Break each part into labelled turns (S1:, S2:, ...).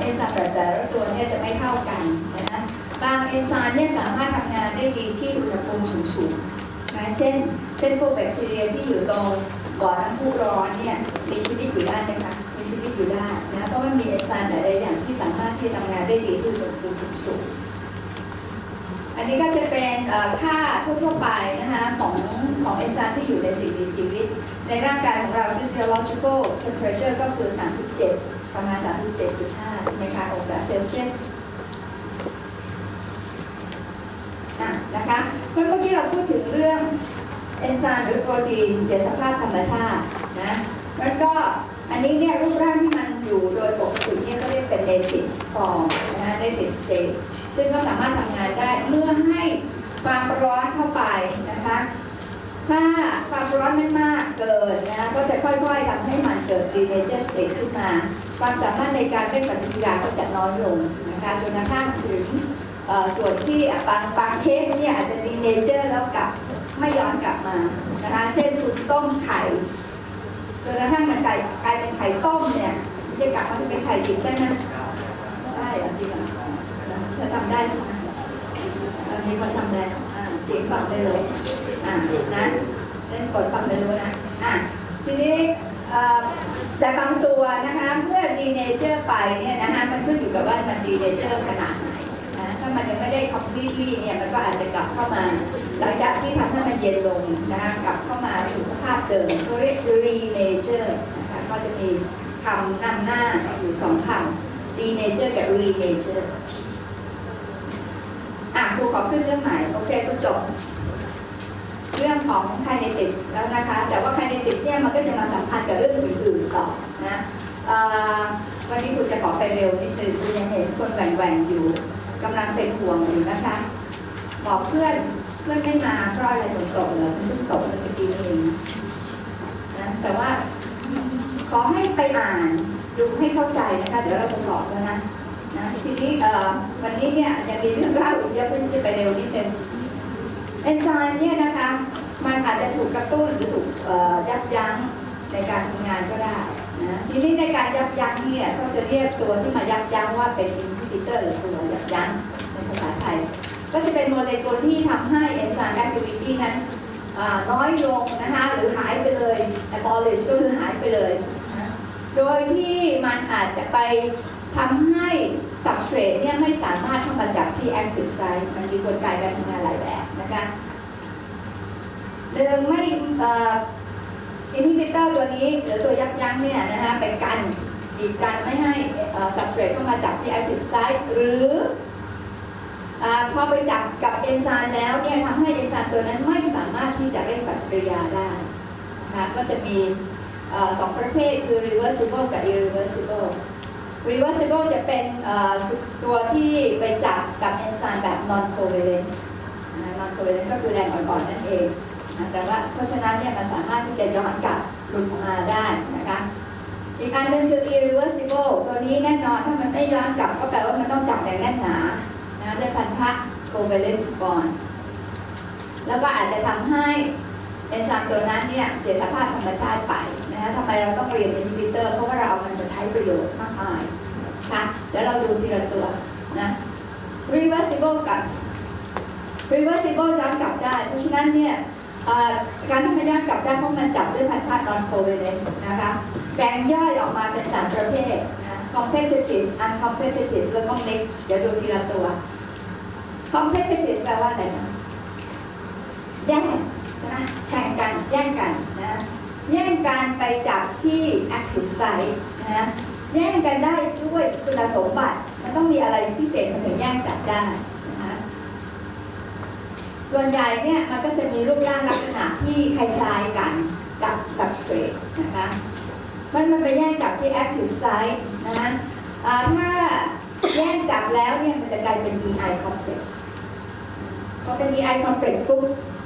S1: เอนไซม์แต่แต่ละตัวเนี่ยจะไม่เท่ากันนะบางเอนไซม์เนี่ยสามารถทำงานได้ดีที่อุณหภูมิสูงๆนะเช่น เช่นพวกแบคทีเรียที่อยู่ตรงบ่อน้ำพุร้อนเนี่ยมีชีวิตอยู่ได้ไหมคะมีชีวิตอยู่ได้นะเพราะว่ามีเอนไซม์หลายๆอย่างที่สามารถที่จะทำงานได้ดีที่อุณหภูมิสูงๆอันนี้ก็จะเป็นค่าทั่วๆไปนะคะของของเอนไซม์ที่อยู่ในสิ่งมีชีวิต ในร่างกายของเรา physiological temperature ก็คือ 37 ประมาณ 37.5 ใช่ไหมคะ องศาเซลเซียสอะนะคะเมื่อกี้เราพูดถึงเรื่องเอนไซม์หรือโปรตีนเสียสภาพธรรมชาตินะแล้วก็อันนี้เนี่ยรูปร่างที่มันอยู่โดยปกติเนี่ยเขาเรียกเป็น native form นะ native state ซึ่งก็สามารถทำงานได้เมื่อให้ความร้อนเข้าไปนะคะ ถ้าความร้อนไม่มากเกินนะคะก็จะค่อยๆทำให้มัน เกิด teenager state ขึ้นมา ความสามารถในการเร่งปฏิกิริยาก็จะน้อยลงนะคะจนกระทั่งถึงส่วนที่บางบางเคสเนี่ยอาจจะ teenager แล้วกลับไม่ย้อนกลับมานะคะเช่นคุณต้มไข่จนกระทั่งมันกลายกลายเป็นไข่ต้มเนี่ยจะกลับมาเป็นไข่ดิบได้ไหมได้จริงเหรอเธอทำได้ใช่ไหมมีคนทำแล้วจริงฟังได้เลยอ่านะเล่นกดฟังไปรู้นะอะทีนี้ แต่บางตัวนะคะเมื่อดีเนเจอร์ไปเนี่ยนะคะมันขึ้นอยู่กับว่ามันดีเนเจอร์ขนาดไหนนะถ้ามันยังไม่ได้ completely เนี่ยมันก็อาจจะกลับเข้ามาหลังจากที่ทำให้มันเย็นลงนะคะกลับเข้ามาสู่สภาพเดิมเขาเรียก re-nature นะคะก็จะมีคำนำหน้าอยู่สองคำ re-nature กับ re-nature อะครูขอขึ้นเรื่องใหม่โอเคครูจบ เรื่องของ kinetics แล้วนะคะ แต่ว่า kinetics เนี่ยมันก็จะมาสัมพันธ์กับเรื่องอื่นๆต่อนะวันนี้คุณจะขอไปเร็วนิดนึงคุณยังเห็นคนแหว่งๆอยู่กำลังเป็นห่วงอยู่นะคะ บอกเพื่อนเพื่อนไม่มาเพราะอะไรฝนตกเหรอเพิ่งตกเมื่อกี้นี่เองนะแต่ว่าขอให้ไปอ่านดูให้เข้าใจนะคะ เดี๋ยวเราจะสอบแล้วนะนะทีนี้วันนี้เนี่ยยังมีเรื่องเล่าอีกเยอะเพื่อที่จะไปเร็วนิดนึง เอนไซม์เนี่ยนะคะมันอาจจะถูกกระตุ้นหรือถูกยับยั้งในการทำงานก็ได้นะทีนี้ในการยับยั้งเนี่ยเขาจะเรียกตัวที่มายับยั้งว่าเป็นอินฮิบิเตอร์หรือตัวยับยั้งในภาษาไทย ก็จะเป็นโมเลกุลที่ทำให้เอนไซม์แอคทิวิตี้นั้นน้อยลงนะคะหรือหายไปเลย abolish ก็คือหายไปเลยนะโดยที่มันอาจจะไปทำให้ substrate เนี่ยไม่สามารถเข้ามาจับที่ active site มันมีกลไกการทำงานหลายแบบ นะคะหนึ่งไม่เอ่อ inhibitor ตัวนี้หรือตัวยับยั้งเนี่ยนะคะไปกันกีดกันไม่ให้เอ่อ substrate เข้ามาจับที่ active site หรืออพอไปจับกับเอนไซม์แล้วเนี่ยทำให้เอนไซม์ตัวนั้นไม่สามารถที่จะเร่งปฏิกิริยาได้นะคะก็จะมีอสองประเภทคือ reversible กับ irreversible reversible จะเป็นตัวที่ไปจับกับเอนไซม์แบบ non covalent นะ non covalent ก็คือแรงอ่อนๆนั่นเองนะแต่ว่าเพราะฉะนั้นเนี่ยมันสามารถที่จะย้อนกลับหลุดออกมาได้นะคะอีกอันนึงคือ irreversible ตัวนี้แน่นอนถ้ามันไม่ย้อนกลับก็แปลว่ามันต้องจับอย่างแน่นหนานะด้วยพันธะ covalent bond แล้วก็อาจจะทำให้เอนไซม์ตัวนั้นเนี่ยเสียสภาพธรรมชาติไปนะทำไมเราต้องเรียน inhibitor เพราะว่าเราเอามันมาใช้ประโยชน์มากมายค่ะเดี๋ยวเราดูทีละตัวนะ reversible กับ reversible ย้อนกลับได้ เพราะฉะนั้นเนี่ยการที่มันย้อนกลับได้เพราะมันจับด้วยพันธะ non covalent นะคะ แบ่งย่อยออกมาเป็นสามประเภทนะ competitive uncompetitive แล้วก็ mix เดี๋ยวดูทีละตัว competitive แปลว่าอะไรนะแย่งใช่ไหมแข่งกัน แย่งกันนะแย่งกันไปจับที่ active site นะแย่งกันได้ด้วยคุณสมบัติ มันต้องมีอะไรพิเศษมันถึงแย่งจับได้ ส่วนใหญ่เนี่ยมันก็จะมีรูปร่างลักษณะที่คล้ายๆกันกับ substrate นะคะมันมันไปแย่งจับที่ active site นะอ่าถ้าแย่งจับแล้วเนี่ยมันจะกลายเป็น EI complex พอเป็น EI complex ปุ๊บ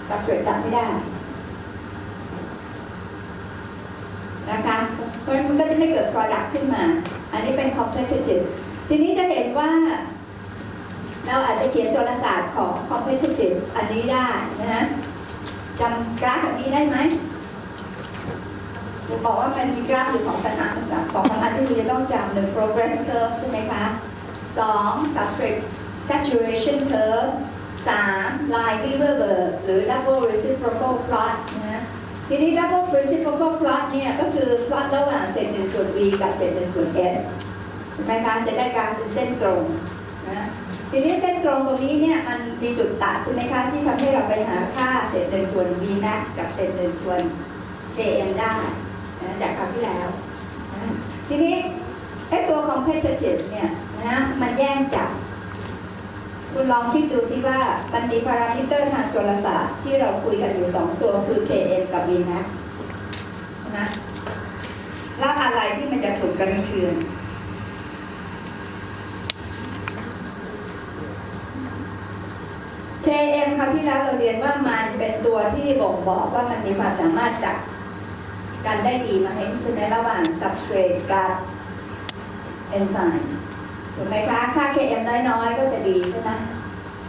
S1: substrate จับไม่ได้นะคะเพราะฉะนั้นมันก็จะไม่เกิด product ขึ้นมา อันนี้เป็น competitive ทีนี้จะเห็นว่า เราอาจจะเขียนจทยศาสตร์ของ competitive อันนี้ได้นะฮะจำกราฟแบบนี้ได้ไหมผมบอกว่ามันมีกราฟอยู่สองสัญลักษณ์สองสัญลักษณ์ที่คุณจะต้องจำหนึ่ง progress curve ใช่ไหมคะสอง substrate saturation curve สาม line Weaver หรือ double reciprocal plot นะทีนี้ double reciprocal plot เนี่ยก็คือ plot ระหว่างเศษหนึ่งส่วน v กับเศษหนึ่งส่วน s ใช่ไหมคะ จะได้กราฟเป็นเส้นตรงนะ ทีนี้เส้นตรงตรงนี้เนี่ยมันมีจุดตัดใช่ไหมคะที่ทำให้เราไปหาค่าเศษหนึ่งส่วน v max กับเศษหนึ่งส่วน km ได้นะจากคราวที่แล้วนะทีนี้ไอ้ตัว competitive เนี่ยนะมันแย่งจับคุณลองคิดดูซิว่ามันมีพารามิเตอร์ทางจรศาสตร์ที่เราคุยกันอยู่ 2 ตัวคือ km กับ vmax นะแล้วอะไรที่มันจะถูกกระเทือน KM คราว ที่แล้วเราเรียนว่ามันเป็นตัวที่บ่งบอกว่ามันมีความสามารถจับกันได้ดีไหมใช่ไหมระหว่าง substrate กับ enzyme ถูกไหมคะ ค่า KM น้อยๆ ก็จะดีใช่ไหม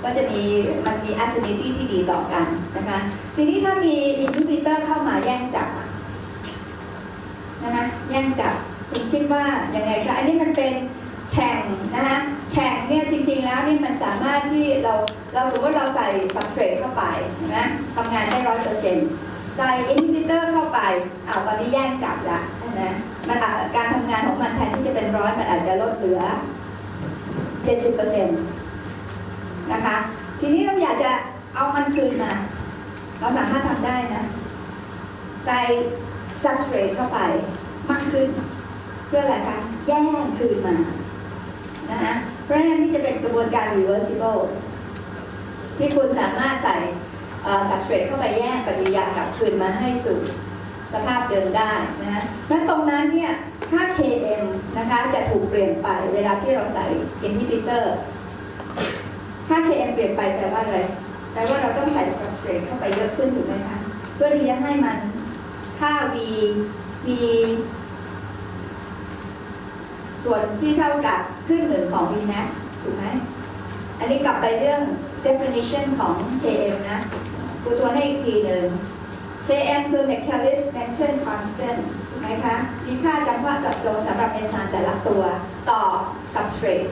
S1: ก็จะมีมันมี affinity ที่ดีต่อกันนะคะ ทีนี้ถ้ามี inhibitor เข้ามาแย่งจับนะคะแย่งจับคุณคิดว่ายังไงคะ อันนี้มันเป็นแข่งนะคะ แข่งเนี่ยจริง ๆ แล้วนี่มันสามารถที่เราเราสมมติเราใส่ substrate เข้าไปนไหมทำงานได้ร้อยเปอร์เซ็นต์ใส่ inhibitor เข้าไปอ้าวตอนนี้แย่งจับละใช่ไหมมันการทำงานของมันแทนที่จะเป็นร้อยมันอาจจะลดเหลือ70%นต์นะคะ ทีนี้เราอยากจะเอามันคืนมา เราสามารถทำได้นะ ใส่ substrate เข้าไปมากขึ้น เพื่ออะไรคะ แย่งคืนมา นะคะ เพราะฉะนั้นนี่จะเป็นกระบวนการ reversible ที่คุณสามารถใส่เอ่อ substrate เข้าไปแย่งปฏิกิริยากลับคืนมาให้สู่สภาพเดิมได้นะฮะนั้นตรงนั้นเนี่ยค่า Km นะคะจะถูกเปลี่ยนไปเวลาที่เราใส่ inhibitor ค่า Km เปลี่ยนไปแปลว่าอะไรแปลว่าเราต้องใส่ substrate เข้าไปเยอะขึ้นถูกไหมคะเพื่อที่จะให้มันค่า V มีส่วนที่เท่ากับ ครึ่งหนึ่งของ Vmax ถูกไหม อันนี้กลับไปเรื่อง definition ของ Km นะกูตัวให้อีกทีหนึ่ง Km คือ Michaelis Menten Constant ถูกไหมคะ มีค่าจำเพาะเจาะจงสำหรับเอนไซม์แต่ละตัวต่อ substrate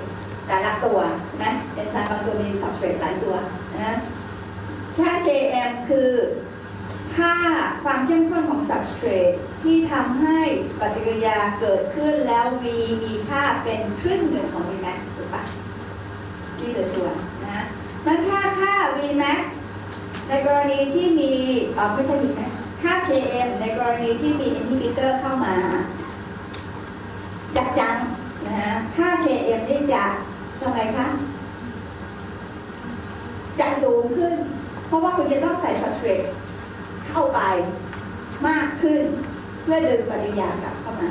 S1: แต่ละตัวนะเอนไซม์บางตัวมี substrate หลายตัวนะค่า Km คือ ค่าความเข้มข้นของ substrate ที่ทำให้ปฏิกิริยาเกิดขึ้นแล้ว V มีค่าเป็นครึ่งหนึ่งของ Vmax ถูกปะนี่เหลือตัวนะมันค่าค่า Vmax ในกรณีที่มีเออไม่ใช่ Vmax ค่า Km ในกรณีที่มี inhibitor เข้ามาจัดจังนะฮะค่า Km นี่จะทำไมคะจะสูงขึ้น เพราะว่าคุณจะต้องใส่ substrate เข้าไปมากขึ้น เพื่อดึงปฏิกิริยากลับเข้ามา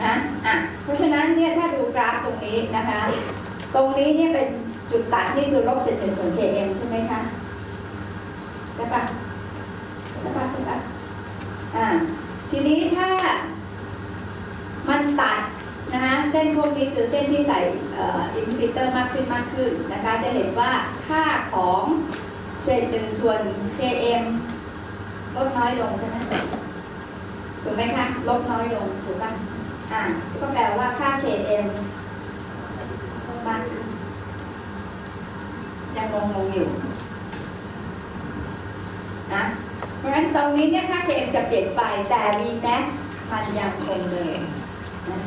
S1: นะอะเพราะฉะนั้นเนี่ยถ้าดูกราฟตรงนี้นะคะ ตรงนี้เนี่ยเป็นจุดตัดนี่คือลบเศษหนึ่งส่วน km ใช่ไหมคะใช่ปะใช่ปะใช่ปะอ่าทีนี้ถ้ามันตัดนะคะเส้นพวกนี้คือเส้นที่ใส่อินทิบิเตอร์มากขึ้นมากขึ้นนะคะจะเห็นว่าค่าของเศษหนึ่งส่วน km ลดน้อยลงใช่ไหมถูกไหมคะ ลดน้อยลงถูกป่ะอ่าก็แปลว่าค่า Km มากขึ้นยังลงลงอยู่นะเพราะฉะนั้นตรงนี้เนี่ยค่า Km จะเปลี่ยนไปแต่ Vmax มันยังคงเดิมนะ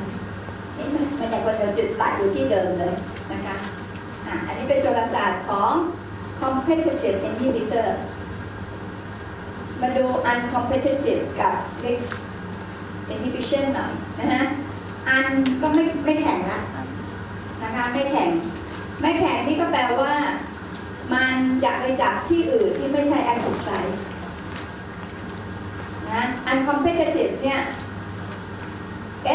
S1: นี่มันมันยังคงเดิมจุดตัดอยู่ที่เดิมเลยนะคะอะอันนี้เป็นโจรศาสตร์ของ competitive inhibitor มาดู uncompetitive กับ mixed inhibition หน่อยนะฮะ อันก็ไม่ไม่แข็งละนะคะไม่แข็ง ไม่แข็งนี่ก็แปลว่า มันจะไปจับที่อื่นที่ไม่ใช่ active site นะ uncompetitive เนี่ย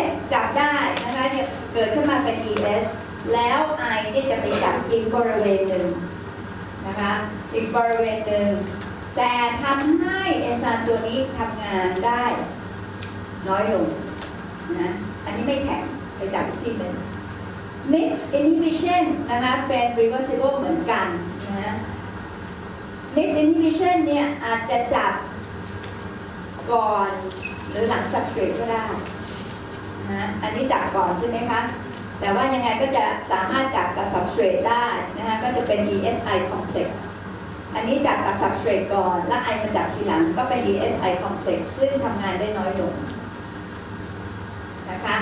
S1: S จับได้นะคะเนี่ยเกิดขึ้นมาเป็น ES แล้ว I เนี่ยจะไปจับอีกบริเวณหนึ่งนะคะอีกบริเวณหนึ่ง แต่ทำให้เอนไซม์ตัวนี้ทำงานได้น้อยลงนะอันนี้ไม่แข็งไปจับที่หนึ่ง mix inhibition นะคะเป็น reversible เหมือนกันนะ mix inhibition เนี่ยอาจจะจับก่อนหรือหลัง substrate ก็ได้นะฮะอันนี้จับก่อนใช่ไหมคะแต่ว่ายังไงก็จะสามารถจับกับ substrate ได้นะคะก็จะเป็น ESI complex อันนี้จับกับ substrate ก่อน แล้วไอมาจับทีหลังก็เป็น ESI complex ซึ่งทำงานได้น้อยลงนะคะ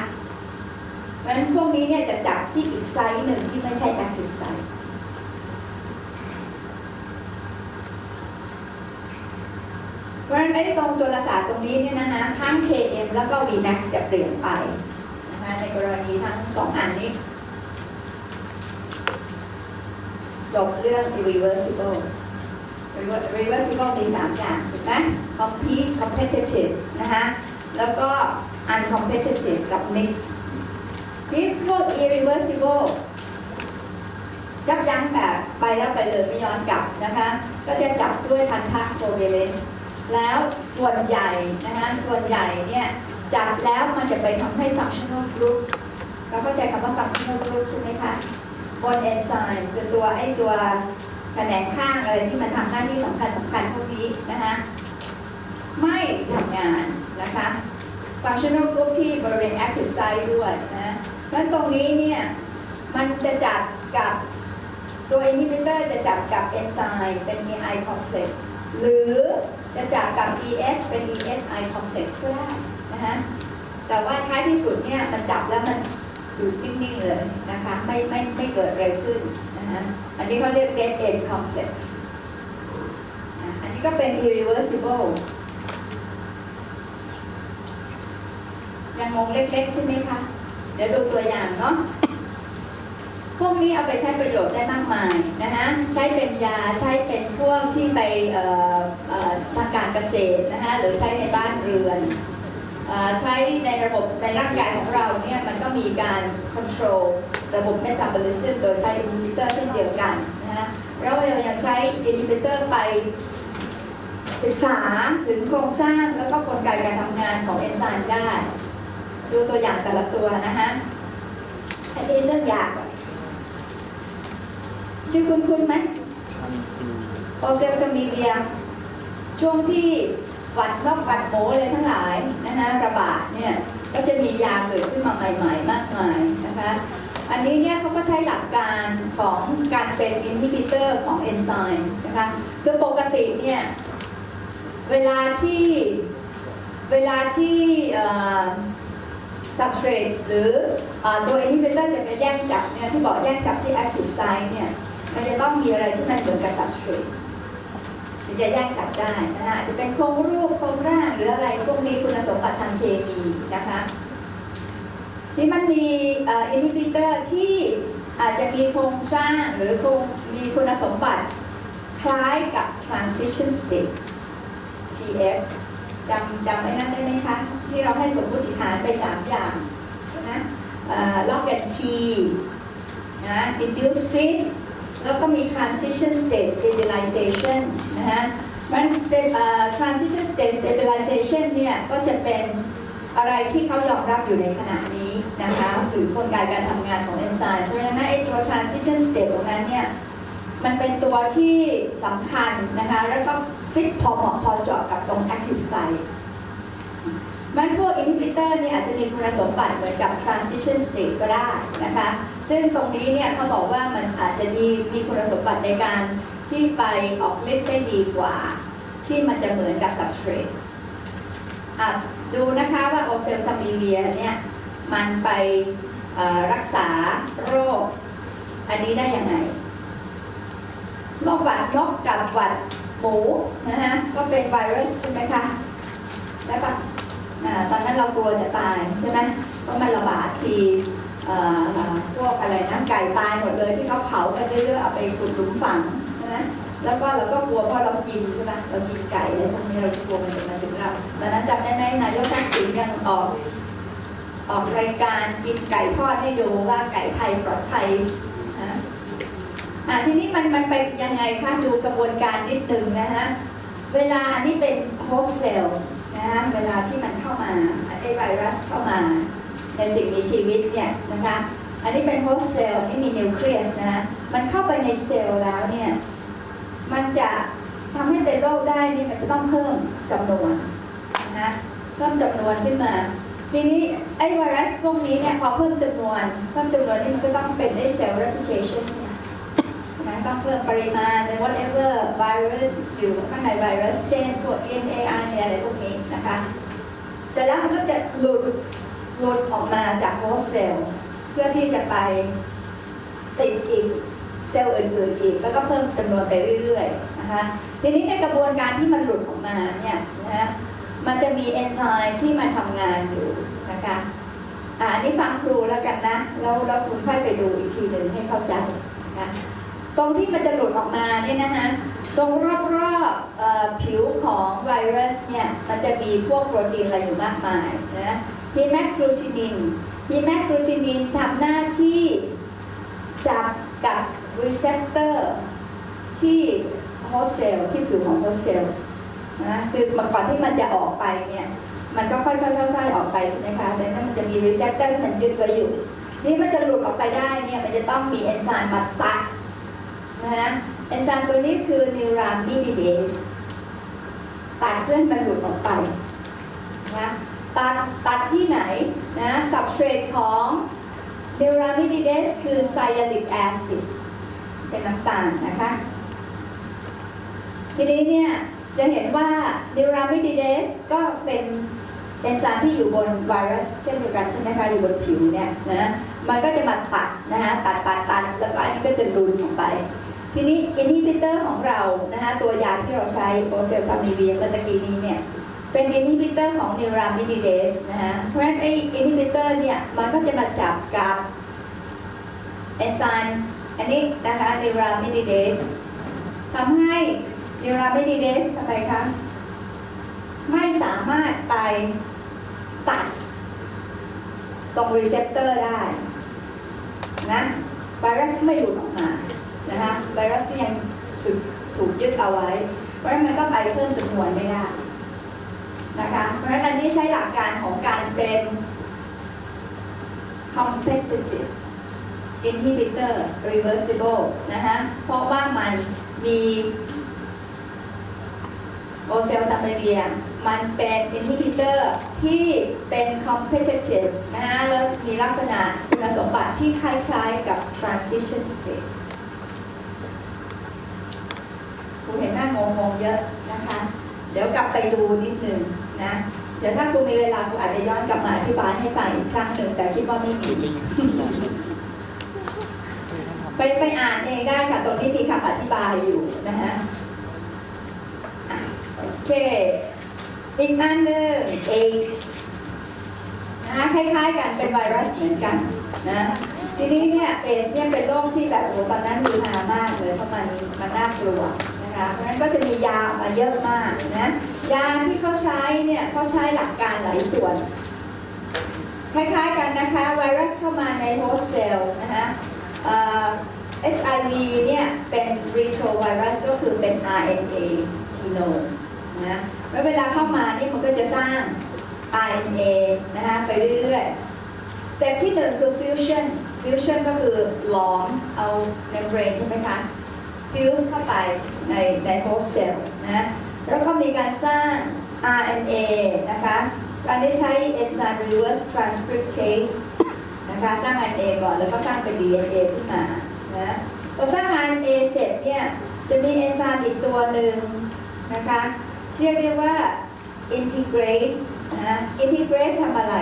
S1: เพราะฉะนั้นพวกนี้เนี่ยจะจับที่อีกไซส์หนึ่งที่ไม่ใช่ active site เพราะฉะนั้นไอ้ตรงตัวรศาสตร์ตรงนี้เนี่ยนะคะทั้ง Km แล้วก็ Vmax จะเปลี่ยนไปนะคะในกรณีทั้งสองอันนี้ จบเรื่อง reversible reversible Rever- reversible มี3อย่างถูกไหม compete competitive นะคะแล้วก็ uncompetitive กับ mix นี่พวก irreversible จับยั้งแบบไปแล้วไปเลยไม่ย้อนกลับนะคะ ก็จะจับด้วยพันธะ covalent แล้วส่วนใหญ่นะคะส่วนใหญ่เนี่ยจับแล้วมันจะไปทำให้ functional group เราเข้าใจคำว่า functional group ใช่ไหมคะบนเอนไซม์คือตัวไอ้ตัว แผนกข้างอะไรที่มันทำหน้าที่สำคัญสำคัญพวกนี้นะคะไม่ทำงานนะคะ functional group ที่บริเวณ active site ด้วยนะเพราะฉะนั้นตรงนี้เนี่ยมันจะจับกับตัว inhibitor จะจับกับเอนไซม์เป็น EI complex หรือจะจับกับ ES เป็น ESI complex ก็ได้นะคะแต่ว่าท้ายที่สุดเนี่ยมันจับแล้วมัน อยู่นิ่งๆเลยนะคะไม่ไม่ไม่เกิดอะไรขึ้นนะคะอันนี้เขาเรียก dead end complex อันนี้ก็เป็น irreversible ยังงงเล็กๆ ใช่ไหมคะ เดี๋ยวดูตัวอย่างเนาะพวกนี้เอาไปใช้ประโยชน์ได้มากมายนะคะใช้เป็นยาใช้เป็นพวกที่ไปทางการเกษตรนะคะหรือใช้ในบ้านเรือน ใช้ในระบบในร่างกายของเราเนี่ยมันก็มีการ control ระบบ metabolism โดยใช้ inhibitor เช่นเดียวกันนะฮะแล้วเรายังใช้ inhibitor ไปศึกษาถึงโครงสร้างแล้วก็กลไกการทำงานของเอนไซม์ได้ ดูตัวอย่างแต่ละตัวนะฮะอันนี้เรื่องยากอะชื่อคุ้นๆไหม
S2: ทำซี
S1: โอเซลจะมีเวียช่วงที่ หวัดนอกหวัดหมูอะไรทั้งหลายนะคะระบาดเนี่ยก็จะมียาเกิดขึ้นมาใหม่ ๆ มากมายนะคะอันนี้เนี่ยเขาก็ใช้หลักการของการเป็นอินฮิบิเตอร์ของเอนไซม์นะคะคือปกติเนี่ยเวลาที่เวลาที่เอ่อ substrate หรือเอ่อตัว inhibitor จะไปแย่งจับเนี่ยที่บอกแย่งจับที่ active site เนี่ยมันจะต้องมีอะไรที่มันเหมือนกับ substrate ถึงจะแยกจับได้นะคะอาจจะเป็นโครงรูปโครงร่างหรืออะไรพวกนี้คุณสมบัติทางเคมีนะคะนี่มันมีอินฮิบิเตอร์ที่อาจจะมีโครงสร้างหรือโครงมีคุณสมบัติคล้ายกับ transition state TF จำจำไอ้นั่นได้ไหมคะ ที่เราให้สมมติฐานไป 3 อย่างนะเอ่อ lock and key นะ induce fit แล้วก็มี transition state stabilization นะฮะมัน transition state stabilization เนี่ยก็จะเป็นอะไรที่เขายอมรับอยู่ในขณะนี้นะคะคือกลไกการทำงานของเอนไซม์เพราะฉะนั้นไอ้ตัว transition state ตรงนั้นเนี่ยมันเป็นตัวที่สำคัญนะคะแล้วก็ฟิตพอเหมาะพอเจาะกับตรง active site มันพวก inhibitor เนี่ยอาจจะมีคุณสมบัติเหมือนกับ transition state ก็ได้นะคะ ซึ่งตรงนี้เนี่ยเขาบอกว่ามันอาจจะดีมีคุณสมบัติในการที่ไปออกฤทธิ์ได้ดีกว่า ที่มันจะเหมือนกับ substrate อะดูนะคะว่าโอเซลทามีเวียเนี่ยมันไปรักษาโรค อันนี้ได้ยังไงโรคหวัดนกกับหวัดหมูนะฮะก็เป็นไวรัสใช่ไหมคะใช่ปะอ่าตอนนั้นเรากลัวจะตายใช่ไหมเพราะมันระบาดที พวกอะไรนะไก่ตายหมดเลยที่เขาเผากันเรื่อยๆเอาไปขุดหลุมฝังใช่ไหมแล้วก็เราก็กลัวเพราะเรากินใช่ไหมเรากินไก่อะไรพวกนี้เรากลัวมันจะมาถึงเราตอนนั้นจำได้ไหมนายกทักษิณยังออกออกรายการกินไก่ทอดให้ดูว่าไก่ไทยปลอดภัยนะอะทีนี้มันมันไปยังไงคะดูกระบวนการนิดนึงนะฮะเวลาอันนี้เป็นโฮสเซลนะฮะเวลาที่มันเข้ามาไอไวรัสเข้ามา ในสิ่งมีชีวิตเนี่ยนะคะอันนี้เป็นโฮสเซลนี่มีนิวเคลียสนะฮะมันเข้าไปในเซลล์แล้วเนี่ยมันจะทำให้เป็นโรคได้นี่มันจะต้องเพิ่มจำนวนนะฮะเพิ่มจำนวนขึ้นมา ทีนี้ไอไวรัสพวกนี้เนี่ยพอเพิ่มจำนวน เพิ่มจำนวนนี่มันก็ต้องเป็นได้เซลล์ replication นะต้องเพิ่มปริมาณใน whatever virus อยู่ข้างในไวรัสเช่นพวก N A RNA อะไรพวกนี้นะคะเสร็จแล้วมันก็จะหลุด หลุดออกมาจากโฮสต์เซลเพื่อที่จะไปติดอีกเซลล์อื่นๆอีก แล้วก็เพิ่มจำนวนไปเรื่อยๆนะคะทีนี้ในกระบวนการที่มันหลุดออกมาเนี่ยนะมันจะมีเอนไซม์ที่มันทำงานอยู่นะคะอันนี้ฟังครูแล้วกันนะแล้วแล้วคุณค่อยไปดูอีกทีหนึ่งให้เข้าใจนะตรงที่มันจะหลุดออกมาเนี่ยนะคะตรงรอบๆผิวของไวรัสเนี่ยมันจะมีพวกโปรตีนอะไรอยู่มากมายนะ ฮีแมกกลูตินินฮีแมกกลูตินินทำหน้าที่จับกับรีเซพเตอร์ที่โฮสเซลที่ผิวของโฮสเซลนะคือก่อนที่มันจะออกไปเนี่ยมันก็ค่อยๆค่อยๆออกไปใช่ไหมคะดังนั้นมันจะมีรีเซพเตอร์ที่มันยึดไว้อยู่นี่มันจะหลุดออกไปได้เนี่ยมันจะต้องมีเอนไซม์มาตัดนะฮะเอนไซม์ตัวนี้คือนิวรามินิเดสตัดเพื่อให้มันหลุดออกไปนะ ตัดตัดที่ไหนนะสับสเตรทของนิวรามินิเดสคือไซยาลิกแอซิดเป็นน้ำตาลนะคะ ทีนี้เนี่ยจะเห็นว่านิวรามินิเดสก็เป็นเอนไซม์ที่อยู่บนไวรัสเช่นเดียวกันใช่ไหมคะอยู่บนผิวเนี่ยนะมันก็จะมาตัดนะคะตัดตัดตัดแล้วก็อันนี้ก็จะรุนออกไป ทีนี้อินฮิบิเตอร์ของเรานะคะตัวยาที่เราใช้โอเซลทามีเวียเมื่อตะกี้นี้เนี่ย เป็นอินฮิบิเตอร์ของนิวรามินิเดสนะคะเพราะฉะนั้นไออินฮิบิเตอร์เนี่ย มันก็จะมาจับกับเอนไซม์อันนี้นะคะนิวรามินิเดสทำให้นิวรามินิเดสทำไมคะ ไม่สามารถไปตัดตรงรีเซพเตอร์ได้นะไวรัสไม่หลุดออกมานะคะไวรัสยังถูกถูกยึดเอาไว้ เพราะฉะนั้นมันก็ไปเพิ่มจำนวนไม่ได้ นะคะเพราะฉะนั้นอันนี้ใช้หลักการของการเป็น competitive inhibitor reversible นะคะเพราะว่ามันมีโอเซลตัมเบเบีย มันเป็นอินฮิบิเตอร์ที่เป็น competitive นะฮะ แล้วมีลักษณะคุณสมบัติที่คล้ายๆกับ transition state ครูเห็นหน้างงๆเยอะนะคะ เดี๋ยวกลับไปดูนิดนึงนะ เดี๋ยวถ้าครูมีเวลาครูอาจจะย้อนกลับมาอธิบายให้ฟังอีกครั้งหนึ่งแต่คิดว่าไม่มีไปไปอ่านเองได้ค่ะตรงนี้มีคำอธิบายอยู่นะฮะอะโอเค อีกอันหนึ่ง AIDS นะคะคล้ายๆกันเป็นไวรัสเหมือนกันนะทีนี้เนี่ยเอสเนี่ยเป็นโรคที่แบบโอ้ตอนนั้นมีฮามากเลยเพราะมันมันน่ากลัว นะคะเพราะฉะนั้นก็จะมียาออกมาเยอะมากนะยาที่เขาใช้เนี่ยเขาใช้หลักการหลายส่วน คล้ายๆกันนะคะไวรัสเข้ามาในโฮสต์เซลล์นะคะเอ่อ HIV เนี่ยเป็น retrovirus ก็คือเป็น RNA genome นะแล้วเวลาเข้ามานี่มันก็จะสร้าง RNA นะคะไปเรื่อยๆ สเต็ปที่หนึ่งคือ fusion fusion ก็คือหลอมเอา membrane ใช่ไหมคะ fuse เข้าไป ในใน host cell นะแล้วก็มีการสร้าง RNA นะคะอันนี้ใช้ enzyme reverse transcriptase นะคะสร้าง RNA ก่อนแล้วก็สร้างเป็น DNA ขึ้นมานะพอสร้าง RNA เสร็จเนี่ยจะมีเอนไซม์อีกตัวหนึ่งนะคะที่เรียกว่า integrase นะ integrase ทำอะไร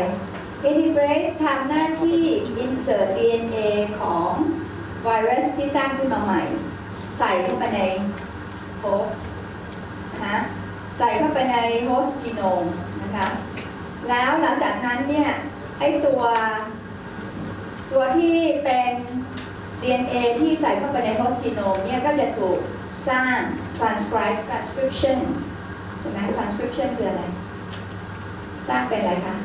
S1: integrase ทำหน้าที่ insert DNA ของไวรัสที่สร้างขึ้นมาใหม่ ใส่เข้าไปใน โฮสต์นะคะใส่เข้าไปในโฮสต์จีโนมนะคะแล้วหลังจากนั้นเนี่ยไอตัวตัวที่เป็น DNA ที่ใส่เข้าไปในโฮสต์จีโนมเนี่ยก็จะถูกสร้าง transcribe transcription ใช่ไหม transcription คืออะไร สร้างเป็นอะไรคะ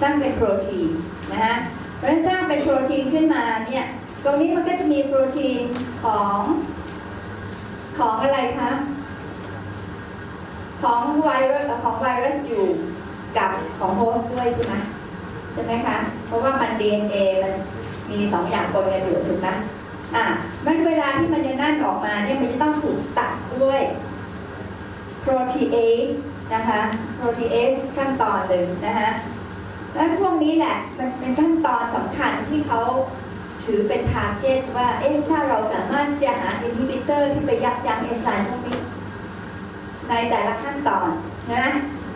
S1: สร้างเป็นโปรตีนนะฮะเพราะฉะนั้นสร้างเป็นโปรตีนขึ้นมาเนี่ย ตรงนี้มันก็จะมีโปรตีนของ ของอะไรคะ ของไวรัสเอ่อของไวรัสอยู่กับของโฮสต์ด้วยใช่ไหมใช่ไหมคะ เพราะว่ามัน DNA มันมีสองอย่างปนกันอยู่ถูกไหมอะมันเวลาที่มันจะนั่นออกมาเนี่ยมันจะต้องถูกตัดด้วย protease นะคะ protease ขั้นตอนหนึ่งนะคะและพวกนี้แหละมันเป็นขั้นตอนสำคัญที่เขา ถือเป็น target ว่า เอ๊ะ ถ้าเราสามารถที่จะหา inhibitor ที่ไปยับยั้งเอนไซม์พวกนี้ ในแต่ละขั้นตอนนะ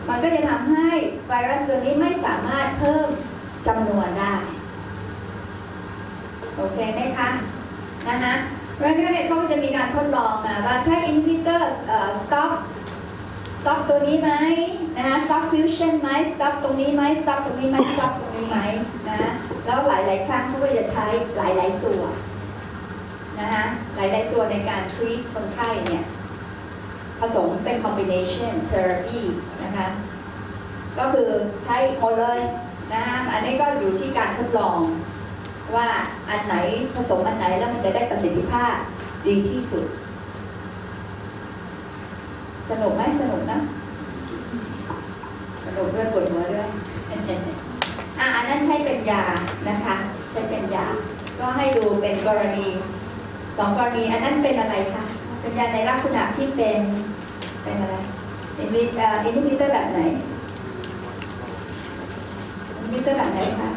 S1: มันก็จะทำให้ไวรัสตัวนี้ไม่สามารถเพิ่มจำนวนได้ โอเคไหมคะ นะคะแล้วเนี่ยเขาจะมีการทดลองมาว่าใช้ inhibitor เอ่อ stop stop ตัวนี้ไหมนะคะ stop fusion ไหม stop ตรงนี้ไหม stop ตรงนี้ไหม stop ตรงนี้ไหมนะแล้วหลาย ๆ ครั้งเขาก็จะใช้หลาย ๆ ตัวนะคะหลาย ๆ ตัวในการ treat คนไข้เนี่ยผสมเป็น combination therapy นะคะก็คือใช้หมดเลยนะคะอันนี้ก็อยู่ที่การทดลองว่าอันไหนผสมอันไหนแล้วมันจะได้ประสิทธิภาพดีที่สุด สนุกไหมสนุกนะ สนุกด้วยปวดหัวด้วยอะอันนั้นใช้เป็นยานะคะ ใช้เป็นยา ก็ให้ดูเป็นกรณีสองกรณีอันนั้นเป็นอะไรคะเป็นยาในลักษณะที่เป็นเป็นอะไรอินวิเอ่ออินวิเตอร์แบบไหนอินวิเตอร์แบบไหนคะ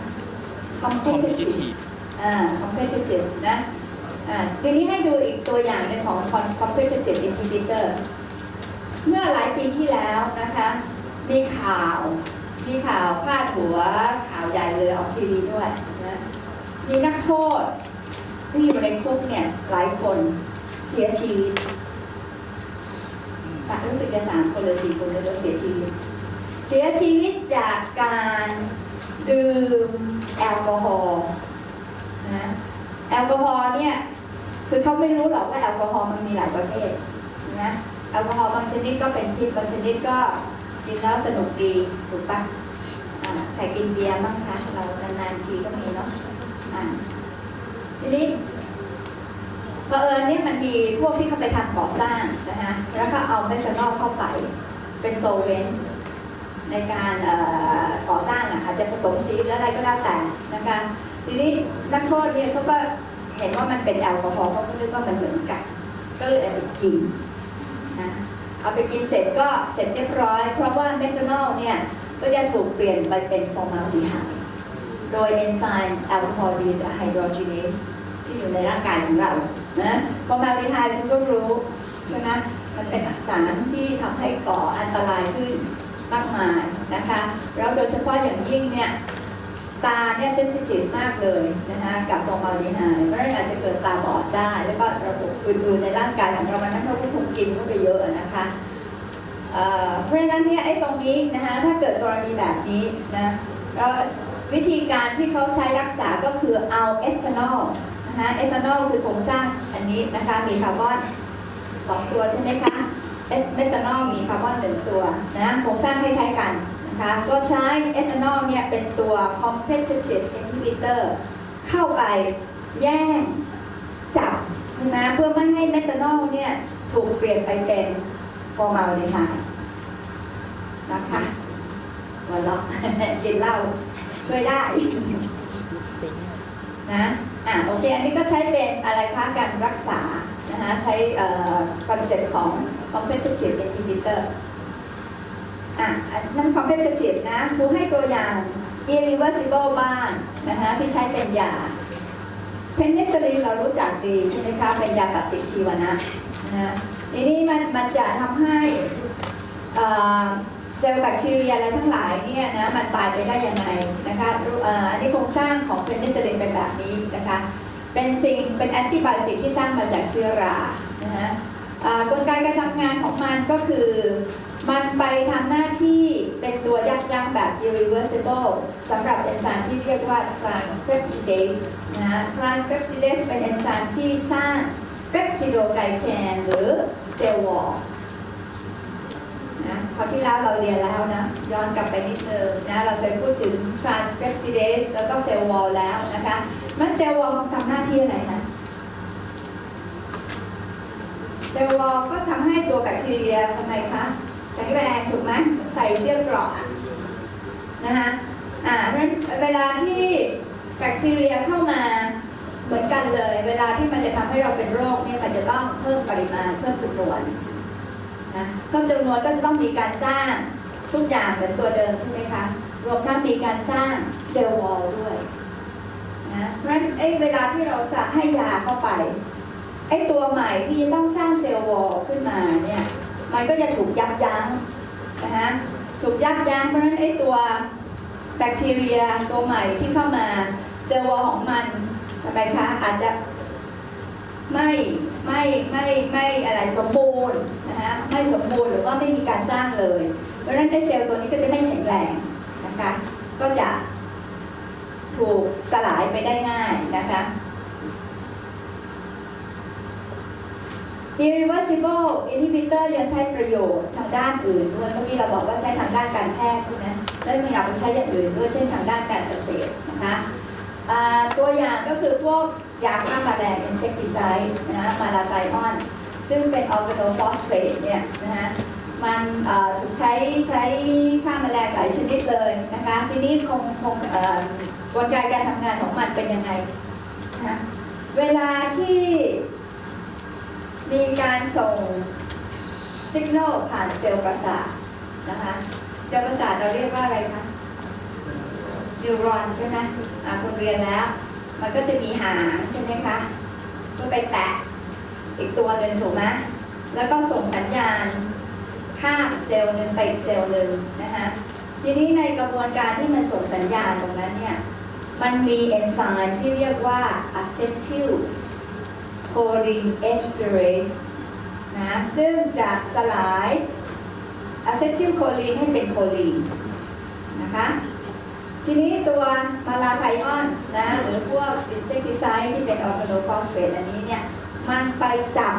S1: competitive อ่า competitive นะอ่าทีนี้ให้ดูอีกตัวอย่างหนึ่งของ competitive inhibitor เเมื่อหลายปีที่แล้วนะคะ มีข่าว มีข่าวพาดหัวข่าวใหญ่เลยออกทีวีด้วยนะมีนักโทษที่อยู่ในคุกเนี่ยหลายคนเสียชีวิตแต่รู้สึกจะสามคนหรือสี่คนเลยเสียชีวิต เสียชีวิตจากการดื่มแอลกอฮอล์นะแอลกอฮอล์เนี่ยคือเขาไม่รู้หรอกว่าแอลกอฮอล์มันมีหลายประเภทนะ แอลกอฮอล์บางชนิดก็เป็นพิษบางชนิดก็กินแล้วสนุกดีถูกปะอ่าใครกินเบียร์บ้างคะเรานานๆทีก็มีเนาะทีนี้เผอิญเนี่ยมันมีพวกที่เขาไปทำก่อสร้างนะคะแล้วก็เอาเมทานอลเข้าไปเป็นโซเวนในการก่อสร้างอะอาจจะผสมสีหรืออะไรก็แล้วแต่นะคะทีนี้นักโทษเนี่ยเขาก็เห็นว่ามันเป็นแอลกอฮอล์เขาก็นึกว่ามันเหมือนกันก็เลยเอาไปกิน นะเอาไปกินเสร็จก็เสร็จเรียบร้อย เพราะว่าเมทานอลเนี่ยก็จะถูกเปลี่ยนไปเป็นฟอร์มาลดีไฮด์โดยเอนไซม์แอลกอฮอล์ดีไฮโดรเจนสที่อยู่ในร่างกายของเรานะฟอร์มาลดีไฮด์คุณก็รู้ใช่ไหมมันเป็นสารที่ทำให้ก่ออันตรายขึ้นมากมายนะคะ แล้วโดยเฉพาะอย่างยิ่งเนี่ยตาเนี่ยเซนซิทีฟมากเลยนะคะกับฟอร์มาลดีไฮด์เพราะฉะนั้นอาจจะเกิดตาบอดได้ แล้วก็ระบบอื่นๆในร่างกายของเรามันนั้นเราก็คง กินเข้าไปเยอะนะคะเพราะฉะนั้นเนี่ยไอ้ตรงนี้นะคะถ้าเกิดกรณีแบบนี้นะแล้ววิธีการที่เขาใช้รักษาก็คือเอาเอทานอลนะคะเอทานอลคือโครงสร้างอันนี้นะคะมีคาร์บอนสองตัวใช่ไหมคะเอเทานอลมีคาร์บอนหนึ่งตัวนะโครงสร้างคล้ายๆกันนะคะก็ใช้เอทานอลเนี่ยเป็นตัว competitive inhibitor เข้าไปแย่งจับใช่ไหมเพื่อไม่ให้เมทานอลเนี่ย ถูกเปลี่ยนไปเป็นฟอร์มาลดีไฮด์นะคะวันละกินเหล้าช่วยได้นะอะโอเคอันนี้ก็ใช้เป็นอะไรคะการรักษานะคะใช้คอนเซ็ปต์ของ competitive inhibitor อะอันนั่น competitive นะครูให้ตัวอย่าง irreversible บ้างนะคะที่ใช้เป็นยาเพนิซิลินเรารู้จักดีใช่ไหมคะเป็นยาปฏิชีวนะ นะทีนี้มันมันจะทำให้เซลล์แบคทีเรียอะไรทั้งหลายเนี่ยนะมันตายไปได้ยังไงนะคะอันนี้โครงสร้างของเพนิซิลินเป็นแบบนี้นะคะเป็นสิ่งเป็นแอนติบอติกที่สร้างมาจากเชื้อรานะฮะกลไกการทำงานของมันก็คือมันไปทำหน้าที่เป็นตัวยับยั้งแบบ irreversible สำหรับเอนไซม์ที่เรียกว่า transpeptidase นะ transpeptidase เป็นเอนไซม์ที่สร้าง ปปติโดไกแคนหรือเซลล์วอลนะคราวที่แล้วเราเรียนแล้วนะ ย้อนกลับไปนิดนึงนะ เราเคยพูดถึง transpeptidase แล้วก็เซลล์วอลแล้วนะคะ มันเซลล์วอลทำหน้าที่อะไรนะเซลล์วอลก็ทำให้ตัวแบคทีเรียทำไมคะแข็งแรงถูกไหมใส่เสื้อเกราะอะนะคะอ่าเพราะฉะนั้นเวลาที่แบคทีเรียเข้ามา เหมือนกันเลย เวลาที่มันจะทำให้เราเป็นโรคเนี่ยมันจะต้องเพิ่มปริมาณเพิ่มจำนวนนะเพิ่มจำนวนก็จะต้องมีการสร้างทุกอย่างเหมือนตัวเดิมใช่ไหมคะรวมทั้งมีการสร้างเซลล์วอลด้วยนะเพราะฉะนั้นไอ้เวลาที่เราสะให้ยาเข้าไปไอ้ตัวใหม่ที่จะต้องสร้างเซลล์วอลขึ้นมาเนี่ยมันก็จะถูกยับยั้งนะฮะถูกยับยั้งเพราะฉะนั้นไอ้ตัวแบคทีเรียตัวใหม่ที่เข้ามาเซลล์วอลของมัน ทำไมคะอาจจะไม่ไม่ไม่ไม่อะไรสมบูรณ์นะฮะไม่สมบูรณ์หรือว่าไม่มีการสร้างเลย เพราะฉะนั้นไอ้เซลล์ตัวนี้ก็จะไม่แข็งแรงนะคะก็จะถูกสลายไปได้ง่ายนะคะ irreversible inhibitor ยังใช้ประโยชน์ทางด้านอื่นด้วยเมื่อกี้เราบอกว่าใช้ทางด้านการแพทย์ใช่ไหมแล้วมันอยากไปใช้อย่างอื่นด้วยเช่นทางด้านการเกษตรนะคะ ตัวอย่างก็คือพวกยาฆ่าแมลง insecticide นะมาลาไซออน ซึ่งเป็นออร์แกโนฟอสเฟตเนี่ยนะฮะมันถูกใช้ใช้ฆ่าแมลงหลายชนิดเลยนะคะ ทีนี้คงคงกลไกการทำงานของมันเป็นยังไงนะคะเวลาที่มีการส่งสัญญาณผ่านเซลล์ประสาทนะคะ เซลล์ประสาทเราเรียกว่าอะไรคะ นิวรอนใช่ไหมอ่าคุณเรียนแล้ว มันก็จะมีหางใช่ไหมคะเพื่อไปแตะอีกตัวหนึ่งถูกไหมแล้วก็ส่งสัญญาณข้ามเซลล์หนึ่งไปอีกเซลล์หนึ่งนะคะทีนี้ในกระบวนการที่มันส่งสัญญาณตรงนั้นเนี่ยมันมีเอนไซม์ที่เรียกว่า acetyl choline esterase นะซึ่งจะสลาย acetyl choline ให้เป็นโคลีนนะคะ ทีนี้ตัวมาลาไทออนนะหรือพวกอินเซกติไซด์ที่เป็นออร์แกโนฟอสเฟตอันนี้เนี่ยมันไปจับ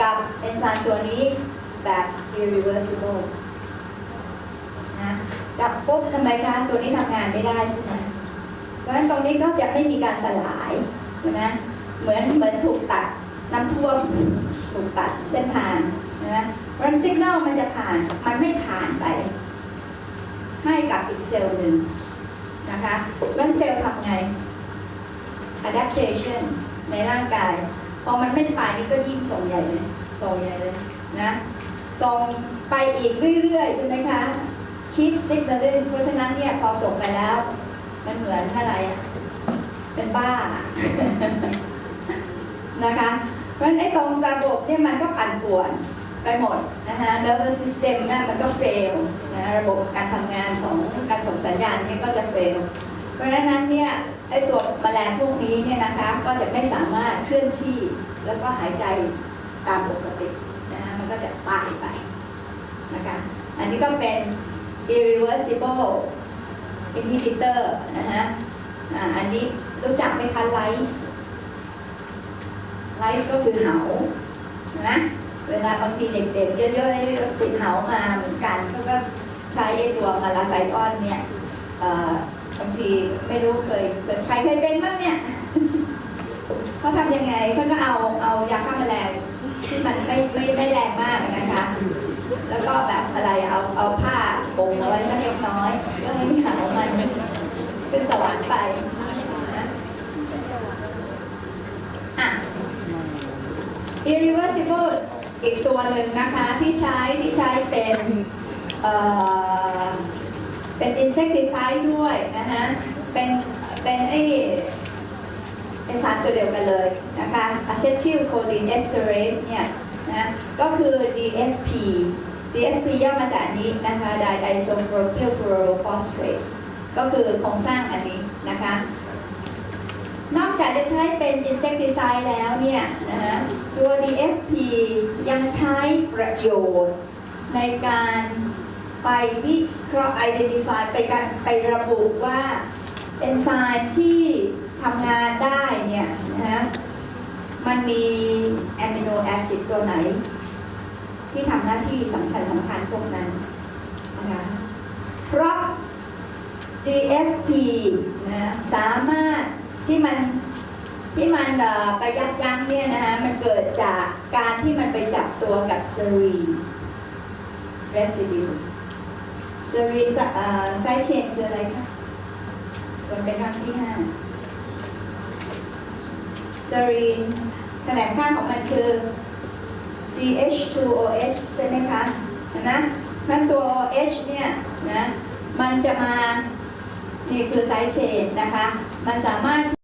S1: กับเอนไซม์ตัวนี้แบบ irreversible นะจับปุ๊บทำไมคะตัวนี้ทำงานไม่ได้ใช่ไหมเพราะฉะนั้นตรงนี้ก็จะไม่มีการสลายใช่ไหมเหมือนเหมือนถูกตัดน้ำท่วมถูกตัดเส้นทางใช่ไหมเพราะฉะนั้นสัญญาณมันจะผ่านมันไม่ผ่านไปให้กับอีกเซลล์หนึ่ง นะคะมันเซลล์ทำไง adaptation ในร่างกาย พอมันไม่ไปนี่ก็ยิ่งส่งใหญ่เลย ส่งใหญ่เลยนะส่งไปอีกเรื่อยๆ ใช่ไหมคะ keep signaling เพราะฉะนั้นเนี่ยพอส่งไปแล้ว มันเหมือนอะไร เป็นบ้า นะคะ เพราะฉะนั้นไอ้ตรงระบบเนี่ยมันก็ปั่นป่วน ไปหมดนะคะ nervous system นั่นมันก็ fail นะระบบการทำงานของการส่งสัญญาณนี่ก็จะ fail เพราะฉะนั้นเนี่ยไอตัวแมลงพวกนี้เนี่ยนะคะก็จะไม่สามารถเคลื่อนที่แล้วก็หายใจตามปกตินะคะมันก็จะตายไปนะคะอันนี้ก็เป็น irreversible inhibitor นะคะอันนี้รู้จักไหมคะ lice lice ก็คือเหาเห็นไหม เวลาบางทีเด็กๆเยอะๆติดเหามาเหมือนกันเขาก็ใช้ไอ้ตัวมาลาไซออนเนี่ยบางทีไม่รู้เคยเคยใครเคยเป็นบ้างเนี่ยเขาทำยังไงเขาก็เอาเอายาฆ่าแมลงที่มันไม่ไม่ได้แรงมากนะคะ แล้วก็แบบอะไรเอาเอาผ้าปงเอาไว้สักเล็กน้อยเพื่อให้เหามันขึ้นสวรรค์ไปอะ irreversible อีกตัวหนึ่งนะคะที่ใช้ที่ใช้เป็นเป็น insecticide ด้วยนะคะเป็นเป็นไอเป็นสารตัวเดียวกันเลยนะคะ acetyl choline esterase เนี่ยนะก็คือ DFP DFP ย่อมาจากนี้นะคะ diisopropyl fluorophosphate ก็คือโครงสร้างอันนี้นะคะ นอกจากจะใช้เป็น insecticide แล้วเนี่ยนะฮะตัว DFP ยังใช้ประโยชน์ในการไปวิเคราะห์ identify ไปการไประบุว่าเอนไซม์ที่ทำงานได้เนี่ยนะฮะมันมีอะมิโนแอซิดตัวไหน ที่ทำหน้าที่สำคัญสำคัญพวกนั้นนะคะเพราะ DFP นะสามารถ ที่มันที่มันไปยับยั้งเนี่ยนะคะมันเกิดจากการที่มันไปจับตัวกับเซรีน residue เซรีไซเชนคืออะไรคะมันเป็นครั้งที่ห้าเซรีนแถลงข้างของมันคือ ch2oh ใช่ไหมคะเห็นไหมมันตัว OH เนี่ยนะมันจะมา นี่คือไซเชนนะคะ มันสามารถ